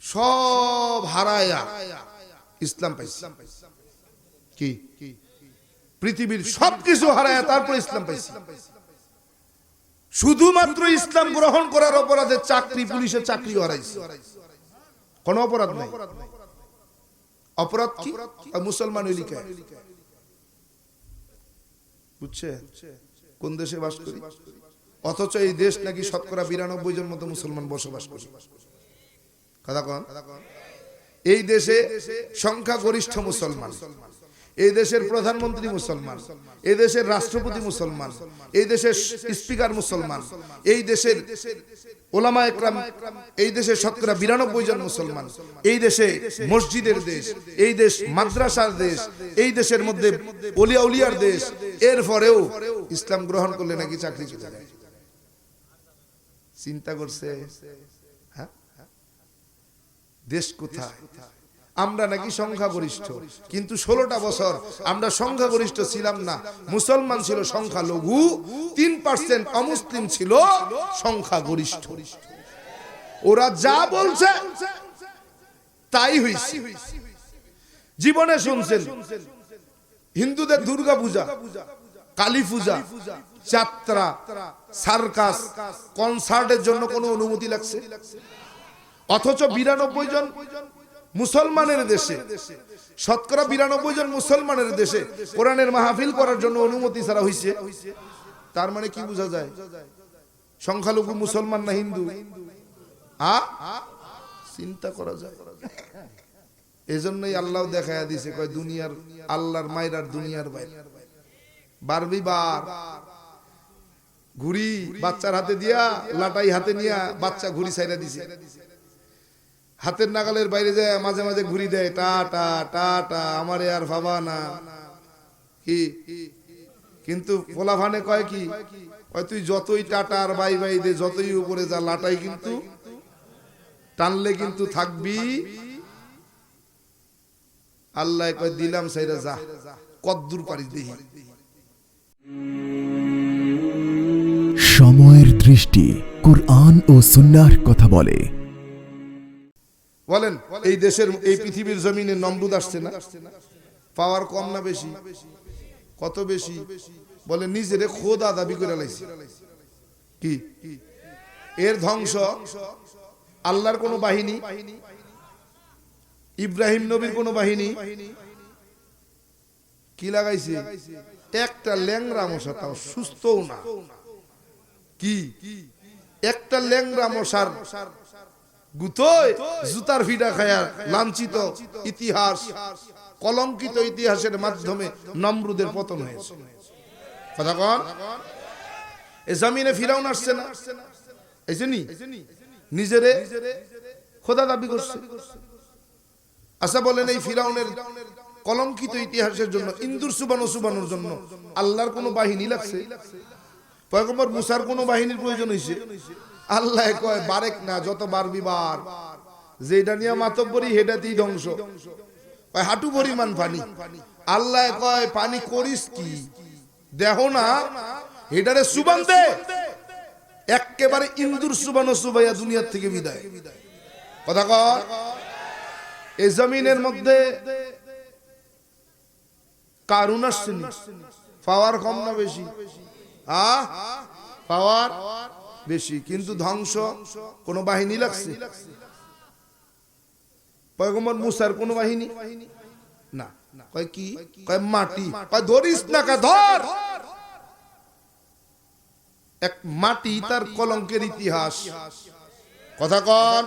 সব হারায়া ইসলাম পাইছে। কি? পৃথিবীর সবকিছু হারায়া তারপর ইসলাম পাইছে। শুধুমাত্র ইসলাম গ্রহণ করার অপরাধে চাকরি, পুলিশের চাকরি হারাইছে। কোন অপরাধ নাই। অপরাধ কি? মুসলমান বুঝছে? কোন দেশে বাস করি? অথচ এই দেশ নাকি শতকরা বিরানব্বই জন মতো মুসলমান বসবাস করে। কথা এই দেশে সংখ্যা গরিষ্ঠ মুসলমান, এই দেশের প্রধানমন্ত্রী মুসলমান, এই দেশের রাষ্ট্রপতি মুসলমান, এই দেশের স্পিকার মুসলমান, এই দেশের ওলামা একরাম, এই দেশের শতকরা বিরানব্বই জন মুসলমান, এই দেশে মসজিদের দেশ, এই দেশ মাদ্রাসার দেশ, এই দেশের মধ্যে অলিয়া উলিয়ার দেশ, এরপরেও ইসলাম গ্রহণ করলে নাকি চাকরি চিন্তা করছে? দেশ কোথায় আমরা নাকি সংখ্যাগরিষ্ঠ। কিন্তু ষোলোটা বছর আমরা সংখ্যাগরিষ্ঠ ছিলাম না। মুসলমান ছিল সংখ্যা লঘু তিন পার্সেন্ট অমুসলিম ছিল সংখ্যাগরিষ্ঠ। ওরা যা বলছে তাই হয়েছে জীবনে শুনছেন হিন্দুদের দুর্গা পূজা কালী পূজা যাত্রা সার্কাস কনসার্টের জন্য কোনো অনুমতি লাগছে? অথচ বিরানব্বই জন মুসলমানের দেশে, শতকরা বিরানব্বই জন মুসলমানের দেশে কোরআনের মাহফিল করার জন্য অনুমতি ছাড়া হয়েছে তার মানে কি বোঝা যায়? সংখ্যালঘু মুসলমান না হিন্দু? চিন্তা করা যায়। এজন্যই আল্লাহ দেখায়া দিছে, কয় দুনিয়ার আল্লাহর মায়ের দুনিয়ার বাইরে। বারবি বার। ঘুড়ি বাচ্চার হাতে দিয়া, লাটাই হাতে নিয়া বাচ্চা ঘুরি সাইরা দিছে। হাতের নাগালের বাইরে যায়, মাঝে মাঝে ঘুরি দেয়, টা টা টা টা, আমারে আর ভাবা না। কি? কিন্তু পোলাফানে কয় কি? তুই যতই টাটা আর বাই বাই দে, যতই উপরে যা, লাটাই কিন্তু টানলে কিন্তু থাকবি। আল্লাহ কয়, দিলাম সাইরা যা, কদ্দুর পারিস দেখি। সময়ের দৃষ্টি কুরআন ও সুন্নাহর কথা বলে। বলেন এই দেশের এই পৃথিবীর জমিনে নমরুদ আসছে না? পাওয়ার কম না বেশি? কত বেশি? বলে নিজেরে খোদা দাবি করে লাইছে। কি? এর ধ্বংস আল্লাহর কোন বাহিনী ইব্রাহিম নবীর কোন বাহিনী। কি লাগাইছে? একটা ল্যাংরা মশা তাও সুস্থও না। কি? একটা ল্যাংরা মশার গুতোয় জুতার ফিডা খায়া লাঞ্ছিত ইতিহাস কলঙ্কিত ইতিহাসের মাধ্যমে নমরুদের পতন হয়েছে। কথা কন? এ জমিনে ফিরাউন আসছে না। এই জন্যই নিজেরে খোদা দাবি করছে। আচ্ছা বলেন এই ফিরাউনের কলঙ্কিত ইতিহাসের জন্য ইন্দুর সুবানো সুবানোর জন্য আল্লাহর কোনো বাহিনী লাগছে? পয়গম্বর মুসার কোনো বাহিনীর প্রয়োজন হয়েছে? আল্লাহ কয়, বারেক না যত বারবি বার যেটা নিয়ে মাতব্বরি, হেটাতেই ধ্বংস। হাঁটু পরিমাণ পানি। আল্লাহ কয়, পানি করিস কি? দেহ না, হেটারে সুবান দে। একেবারে ইন্দুর সুবানো সুবাইয়া দুনিয়ার থেকে বিদায়। কথা কর এই জমিনের মধ্যে কারুন আসছে পাওয়ার কম না বেশি? আহ? পাওয়ার? বেশি, কিন্তু ধ্বংস কোন বাহিনী লাগছে? পয়গম্বর মুসার কোন বাহিনী? না। কয় কি? কয় মাটি। কয় ধরিস না কা, ধর! এক মাটি তার কলঙ্কের ইতিহাস। কথা কন।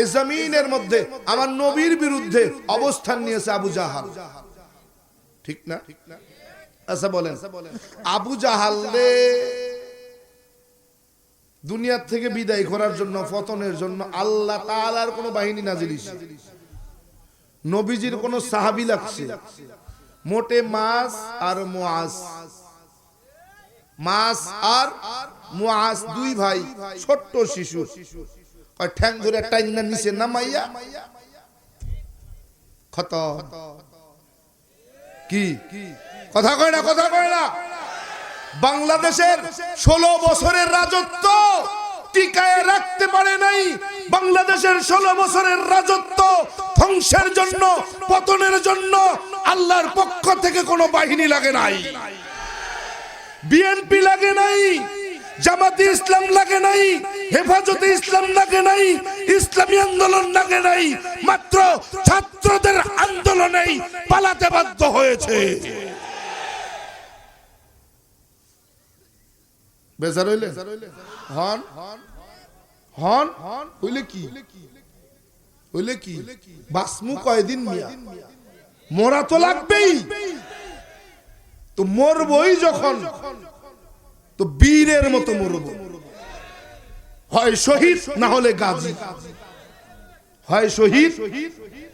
এই জমিনের মধ্যে আমার নবীর বিরুদ্ধে অবস্থান নিয়েছে আবু জাহাল। ঠিক না? আচ্ছা বলেন। আবু জাহাল দুনিয়ার থেকে বিদায় করার জন্য, পতনের জন্য আল্লাহ তাআলার কোনো বাহিনী নাজিল নবীজির কোন সাহাবি লাগছে। মোটে মাস আর মুআজ। মাস আর মুআজ দুই ভাই, ছোট্ট শিশু। ঠ্যাং ধরে একটা ইন্না নিচে নামাইয়া ক্ষত কি? কথা কয় না, কথা কয় না। বাংলাদেশের ষোলো বছরের রাজত্ব টিকায় রাখতে পারে নাই। বাংলাদেশের ষোলো বছরের রাজত্ব ধ্বংসের জন্য, পতনের জন্য আল্লাহর পক্ষ থেকে কোনো বাহিনী লাগে নাই। বিএনপি লাগে নাই, জামাতে ইসলাম লাগে নাই, হেফাজতে ইসলাম লাগে নাই, ইসলামী আন্দোলন লাগে নাই, মাত্র ছাত্রদের আন্দোলনেই পালাতে বাধ্য হয়েছে। বেজার হইলে? হন? হন? হইলে কি? হইলে কি? বাসমু কয়দিন মিয়া? মরা তো লাগবেই। তো মরবই যখন, তো বীরের মতো মরব। হয় শহীদ, না হলে গাজী। হয় শহীদ,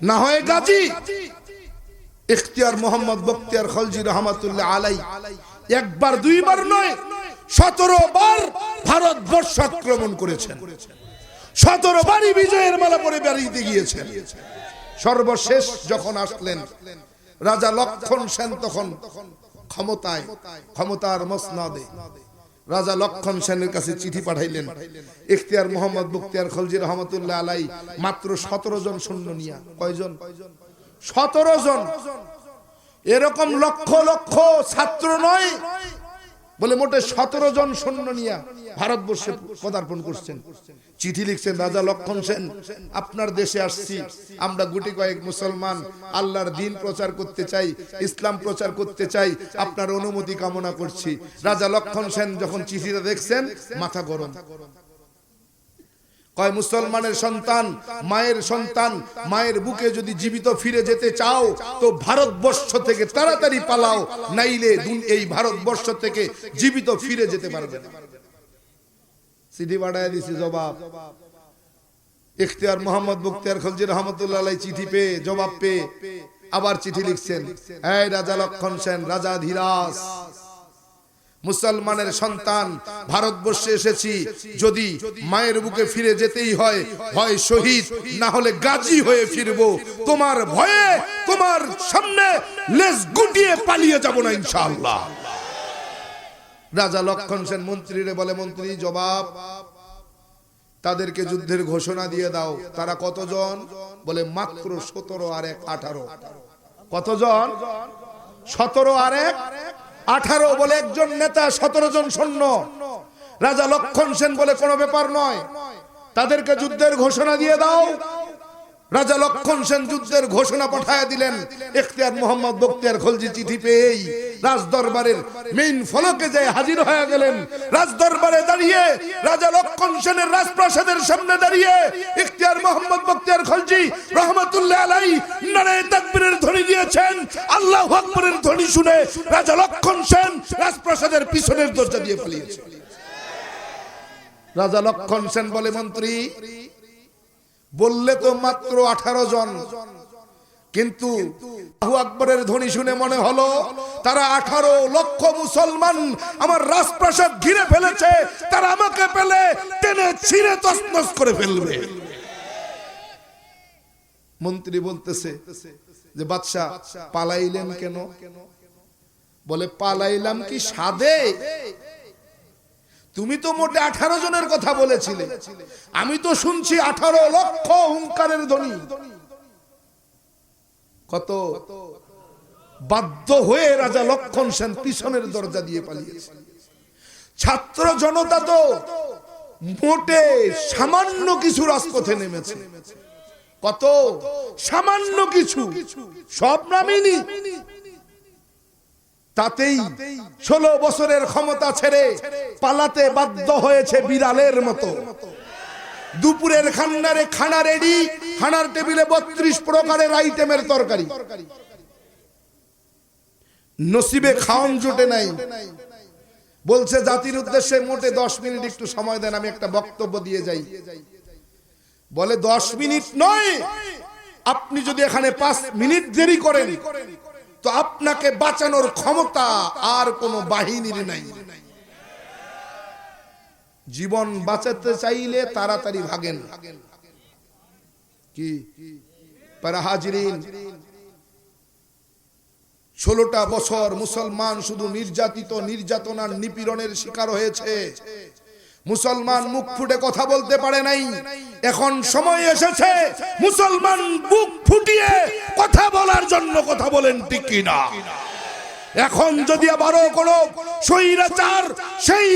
না হয় গাজী। ইখতিয়ার মোহাম্মদ বক্তিয়ার খলজি রহমাতুল্লাহ আলাই একবার, দুইবার নয় সতেরো বার ভারতবর্ষ আক্রমণ করেছেন। সতেরো বারই বিজয়ের মালা পরে বেরিয়ে গিয়েছেন। সর্বশেষ যখন আসলেন, রাজা লক্ষণ সেন তখন ক্ষমতায়, ক্ষমতার মসনদে। রাজা লক্ষণ সেনের কাছে চিঠি পাঠাইলেন ইখতিয়ার মোহাম্মদ মুখতিয়ার খলজি রহমতুল্লাহ আলাই, মাত্র সতেরো জন সৈন্য নিয়া। কয়জন? সতেরো জন। এরকম লক্ষ লক্ষ ছাত্র নয় বলে মোটে সতেরো জন সৈন্য নিয়ে ভারতবর্ষে পদার্পণ করছেন। চিঠি লিখছেন রাজা লক্ষণ সেন, আপনার দেশে আসছি। আমরা গুটি কয়েক মুসলমান, আল্লাহর দিন প্রচার করতে চাই, ইসলাম প্রচার করতে চাই, আপনার অনুমতি কামনা করছি। রাজা লক্ষণ সেন যখন চিঠিটা দেখছেন, মাথা গরম। কয়, মুসলমানের সন্তান, মায়ের সন্তান, মায়ের বুকে যদি জীবিত ফিরে যেতে চাও, তো ভারতবর্ষ থেকে তাড়াতাড়ি পালাও, নাইলে এই ভারতবর্ষ থেকে জীবিত ফিরে যেতে পারবে না। চিঠি দিছি জবাব। ইখতিয়ার মোহাম্মদ মুখতিয়ার খলজি রহমতুল্লাহ চিঠি পেয়ে জবাব পেয়ে আবার চিঠি লিখছেন। এই রাজা লক্ষণ সেন, রাজা ধীরাজ। মুসলমানের সন্তান, ভারতবর্ষে এসেছি। যদি মায়ের বুকে ফিরে যেতেই হয় হয় শহীদ, না হলে গাজী হয়ে ফিরব। তোমার ভয়ে, তোমার সামনে লেজ গুটিয়ে পালিয়ে যাব না ইনশাআল্লাহ। রাজা লক্ষণ সেন মন্ত্রীরে বলে, মন্ত্রী, জবাব, তাদেরকে যুদ্ধের ঘোষণা দিয়ে দাও। তারা কতজন? বলে, মাত্র সতেরো আর এক আঠারো। কতজন? সতেরো আর এক আঠারো বলে একজন নেতা, সতেরো জন সৈন্য। রাজা লক্ষণ সেন বলে কোনো ব্যাপার নয়। তাদেরকে যুদ্ধের ঘোষণা দিয়ে দাও। রাজা লক্ষণ সেন যুদ্ধের ঘোষণা পাঠায় দিলেন। এখতিয়ার মোহাম্মদ বক্তিয়ার খলজি চিঠি পেয়েই রাজ দরবারের মেইন ফলকে যায় হাজির হয়ে গেলেন। রাজ দরবারে দাঁড়িয়ে রাজা লক্ষণ সেনের রাজপ্রাসাদের সামনে দাঁড়িয়ে ইখতিয়ার মোহাম্মদ বক্তিয়ার খলজি রহমতুল্লাহ আলাই নারে তাকবীরের ধ্বনি দিয়েছেন। আল্লাহু আকবরের ধ্বনি শুনে রাজা লক্ষণ সেন রাজপ্রাসাদের পিছনের দরজা দিয়ে পালিয়েছে। রাজা লক্ষণ সেন বলে, মন্ত্রী বললে তো মাত্র আঠারো জন। কিন্তু আকবরের ধ্বনি শুনে মনে হলো, তারা আঠারো লক্ষ মুসলমান আমার রাজপ্রাসাদ ঘিরে ফেলেছে, তারা আমাকে পেলে টেনে ছিঁড়ে তসনস করে ফেলবে। মন্ত্রী বলতেছে যে, বাদশাহ, পালাইলেন কেন? বলে, পালাইলাম কি সাদে? তুমি তো মোটে আঠারো জনের কথা বলেছিলে। আমি তো শুনছি আঠারো লক্ষ হুঙ্কারের ধ্বনি। কত বাধ্য হয়ে রাজা লক্ষণ সেন পিছনের দরজা দিয়ে পালিয়েছে। ছাত্র জনতা তো মোটে সামান্য কিছু রাজপথে নেমেছে। কত সামান্য কিছু, সব নামিনি। তাতেই ষোলো বছরের ক্ষমতা ছেড়ে পালাতে বাধ্য হয়েছে বিড়ালের মতো। দুপুরের খান্নারে খানা রেডি খানার টেবিলে বত্রিশ প্রকারের আইটেমের তরকারি। নসিবে খাওন জোটে নাই। বলছে, জাতির উদ্দেশ্যে মোটে দশ মিনিট একটু সময় দেন, আমি একটা বক্তব্য দিয়ে যাই। বলে, দশ মিনিট নয়। আপনি যদি এখানে পাঁচ মিনিট দেরি করেন তো আপনাকে বাঁচানোর ক্ষমতা আর কোনো বাহিনীর নাই। জীবন বাঁচাতে চাইলে তাড়াতাড়ি ভাগেন। কি? ষোলোটা বছর মুসলমান শুধু নির্যাতিত, নির্যাতনার নিপীড়নের শিকার হয়েছে। মুসলমান মুখ ফুটে কথা বলতে পারে নাই। এখন সময় এসেছে, মুসলমান বুক ফুটিয়ে কথা বলার জন্য কথা বলেন, ঠিক না এখন যদি আবারও কোনো সেই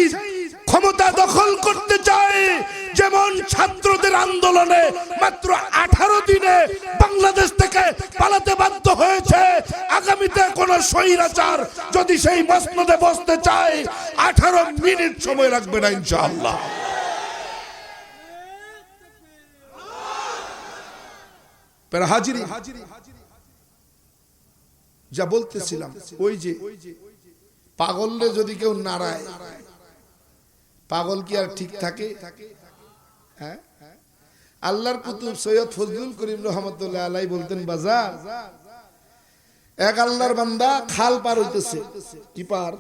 ক্ষমতা দখল করতে চায়। যেমন ছাত্রদের আন্দোলনে মাত্র আঠারো দিনে বাংলাদেশ থেকে পালাতে বাধ্য হয়েছে। আগামীতে কোন স্বৈরাচার যদি সেই মসনদে বসতে চায়, আঠারো মিনিট সময় লাগবে না, ইনশাআল্লাহ। যা বলতেছিলাম, ওই যে পাগলরে যদি কেউ নাড়ায় পাগল কি আর ঠিক থাকে? হ্যাঁ? আল্লাহর কুতুব সৈয়দ ফজলুল করিম রহমতুল্লাহ আলাই বলতেন, বাজার, এক আল্লাহর বান্দা খাল পার হইতেছে, কি পার?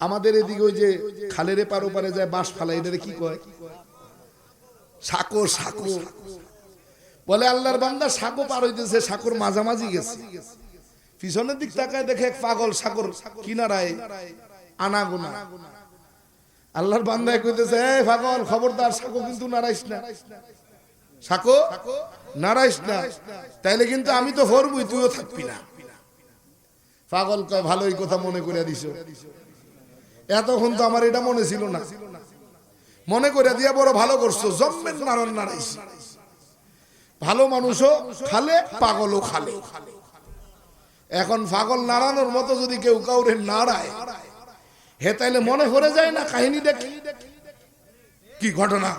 আমাদের এদিকে ওই যে খালের পার ওপারে যায় বাঁশ ফালাই এটারে কি কয়? সাঁকো সাঁকো বলে, আল্লাহর বান্দা সাঁকো পার হইতেছে সাঁকোর মাঝামাঝি গেছে। পিছনের দিক তাকায় দেখে পাগল সাগর কিনারায় আনাগোনা। আল্লাহর বান্দায় কইতেছে, এই পাগল, খবরদার, সাকো কিন্তু নারাইস না। সাকো? নারাইস না। তাইলে কিন্তু আমি তো হরবই, তুইও থাকবি না। পাগল কয় ভালোই কথা মনে করে দিছ। এতক্ষণ তো আমার এটা মনে ছিল না। মনে করে দিয়া বড় ভালো করছ জম্মেন নারণ নারাইস ভালো মানুষও খালে, পাগলও খালে। এখন পাগল নাড়ানোর মতো যদি কেউ কাউরে নাড়ায় হে, তাইলে মনে পড়ে যায় না কাহিনী দেখি। কি ঘটনা?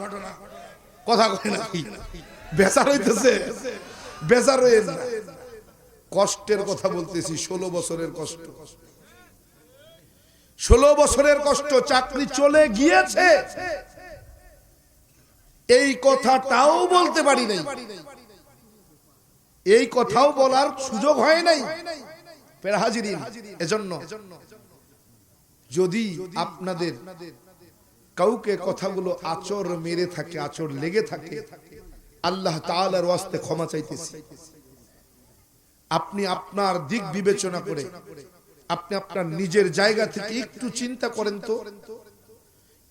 কথা কয় না কি? বেচার হইতেছে। বেচার হয়ে কষ্টের কথা বলতেছি, ষোলো বছরের কষ্ট। ষোলো বছরের কষ্ট, চাকরি চলে গিয়েছে। এই কথাটাও বলতে পারি নাই। এই কথাও বলার সুযোগ হয় নাই। পেরা হাজিরিন, এজন্য। যদি আপনাদের কাউকে কথাগুলো আচর মেরে থাকে, আচর লেগে থাকে, আল্লাহ তাআলার ওয়াস্তে ক্ষমা চাইতেছি। আপনি আপনার দিক বিবেচনা করে, আপনি আপনার নিজের জায়গা থেকে একটু চিন্তা করেন তো।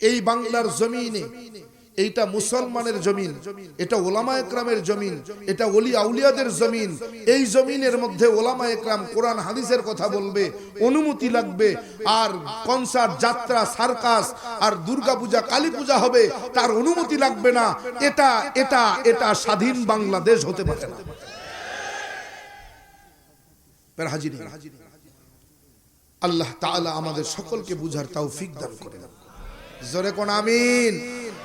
এই বাংলার জমিনে এইটা মুসলমানের জমিন, এটা ওলামা একরামের জমিন, এটা অলি আউলিয়াদের জমিন। এই জমিনের মধ্যে ওলামা একরাম কোরআন, হাদিসের কথা বলবে, অনুমতি লাগবে, আর কনসার্ট, যাত্রা, সার্কাস, আর দুর্গাপূজা কালী পূজা হবে, তার অনুমতি লাগবে না। এটা এটা এটা স্বাধীন বাংলাদেশ হতে পারে না। আল্লাহ তাআলা আমাদের সকলকে বুঝার তৌফিক দান করেন। জোরে কোন আমিন।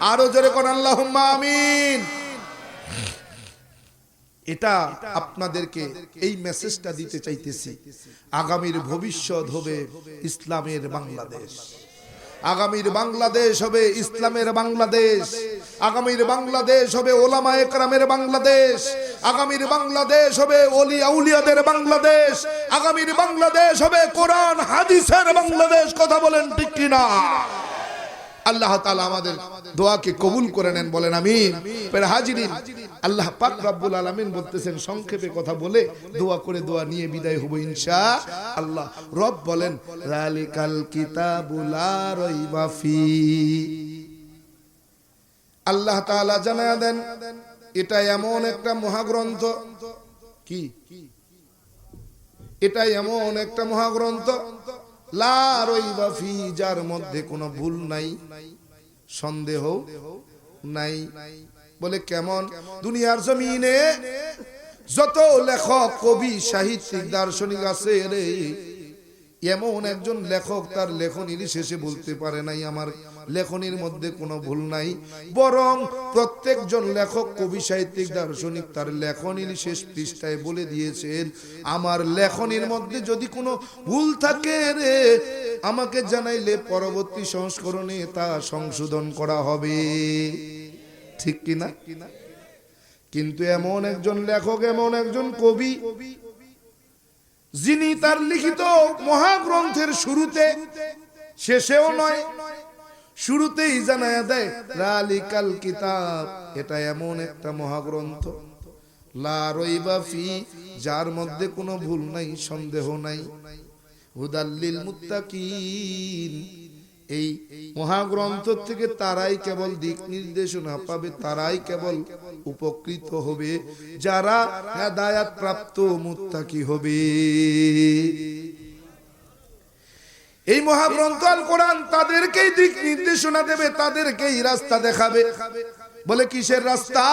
আরও জোরে কোন আল্লাহ আমিন। এটা আপনাদেরকে এই মেসেজটা দিতে চাইতেছি। আগামীর ভবিষ্যৎ হবে ইসলামের বাংলাদেশ। আগামীর বাংলাদেশ হবে ইসলামের বাংলাদেশ। আগামীর বাংলাদেশ হবে ওলামা একরামের বাংলাদেশ। আগামীর বাংলাদেশ হবে অলি আউলিয়াদের বাংলাদেশ। আগামীর বাংলাদেশ হবে কোরআন, হাদিসের বাংলাদেশ, কথা বলেন ঠিক কিনা? আল্লাহ তাআলা আমাদের দোয়াকে কবুল করে নেন, বলেন পের হাজিরিন, আল্লাহ পাক রব্বুল আলামিন বলতেছেন, সংক্ষেপে কথা বলে দোয়া করে দোয়া নিয়ে বিদায় হব ইনশা আল্লাহ। রব বলেন যালিকাল কিতাবুল লা রাইবা ফি। আল্লাহ তাআলা জানায়া দেন, এটা এমন একটা মহাগ্রন্থ। কি? এটা এমন একটা মহাগ্রন্থ লা রাইবা ফি, যার মধ্যে কোনো ভুল নাই, সন্দেহ নাই। বলে কেমন? দুনিয়ার জমিনে যত লেখক, কবি, সাহিত্যিক, দার্শনিক আছে রে, এমন একজন লেখক তার লেখনীর শেষে বলতে পারে নাই আমার। লেখনীর মধ্যে কোনো ভুল নাই, বরং প্রত্যেকজন লেখক কবি সাহিত্যিক দার্শনিক তার লেখনীর শেষ পৃষ্ঠায় বলে দিয়েছেন, আমার লেখনীর মধ্যে যদি কোনো ভুল থাকে রে, আমাকে জানাইলে পরবর্তী সংস্করণে তা সংশোধন করা হবে। ঠিক কিনা কিন্তু এমন একজন লেখক, এমন একজন কবি, যিনি তার লিখিত মহাগ্রন্থের শুরুতে শেষেও নয় শুরুতেই জানায় দেয়, রালিকাল কিতাব। এটা এমন একটা মহাগ্রন্থ। লা যার মধ্যে কোনো ভুল নাই, সন্দেহ নাই। হুদাল্লিল মুত্তাকিন। এই মহাগ্রন্থ থেকে তারাই কেবল দিক নির্দেশনা পাবে, তারাই কেবল উপকৃত হবে। যারা হেদায়াত প্রাপ্ত মুত্তাকি হবে। এই মহাগ্রন্থ আল কোরআন তাদেরকেই দিক নির্দেশনা দেবে, তাদেরকেই রাস্তা দেখাবে। বলে কিসের রাস্তা?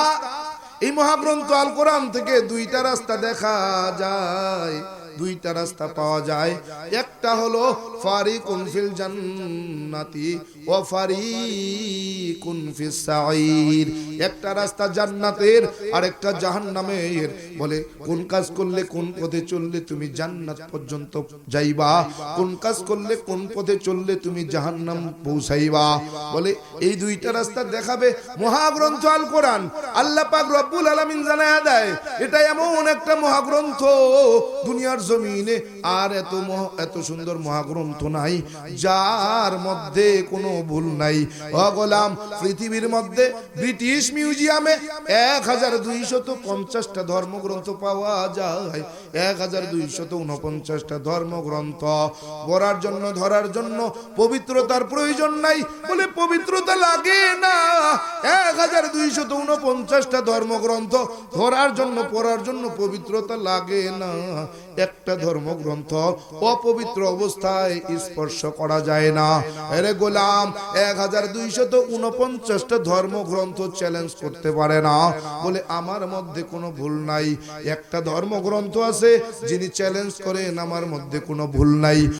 এই মহাগ্রন্থ আল কোরআন থেকে দুইটা রাস্তা দেখা যায়। দুইটা রাস্তা পাওয়া যায়। একটা হলো ফারি কুনফিল জান্নাতি ও ফারিকুন ফিস সাঈর। একটা রাস্তা জান্নাতের আর একটা জাহান্নামের। বলে, কোন কাজ করলে কোন পথে চললে তুমি জান্নাত পর্যন্ত যাইবা? কোন কাজ করলে কোন পথে চললে তুমি জাহান্নাম পৌঁছাইবা? বলে, এই দুইটা রাস্তা দেখাবে মহাগ্রন্থ আল কোরআন। আল্লাহ পাক রব্বুল আলামিন জানায়া দেয়, এটা এমন একটা মহাগ্রন্থ। দুনিয়ার জমিনে আর এত এত সুন্দর মহাগ্রন্থ নাই, যার মধ্যে কোনো ভুল নাই। ও গোলাম, পৃথিবীর মধ্যে ব্রিটিশ মিউজিয়ামে এক হাজার দুইশত পঞ্চাশটা ধর্মগ্রন্থ পাওয়া যায়। এক হাজার দুইশত উনপঞ্চাশটা ধর্মগ্রন্থ। পড়ার জন্য, ধরার জন্য পবিত্রতার প্রয়োজন নাই বলে পবিত্রতা লাগে না। এক হাজার দুইশত উনপঞ্চাশটা ধর্মগ্রন্থ ধরার জন্য, পড়ার জন্য পবিত্রতা লাগে না। একটা ধর্মগ্রন্থ অপবিত্র অবস্থায় স্পর্শ করা যায় না। এরে গোলাম এক হাজার দুইশত উনপঞ্চাশটা ধর্মগ্রন্থ চ্যালেঞ্জ করতে পারে না। বলে আমার মধ্যে কোনো ভুল নাই। একটা ধর্মগ্রন্থ আছে, যিনি চ্যালেঞ্জ করেন, আমার মধ্যে কোনো ভুল নাই।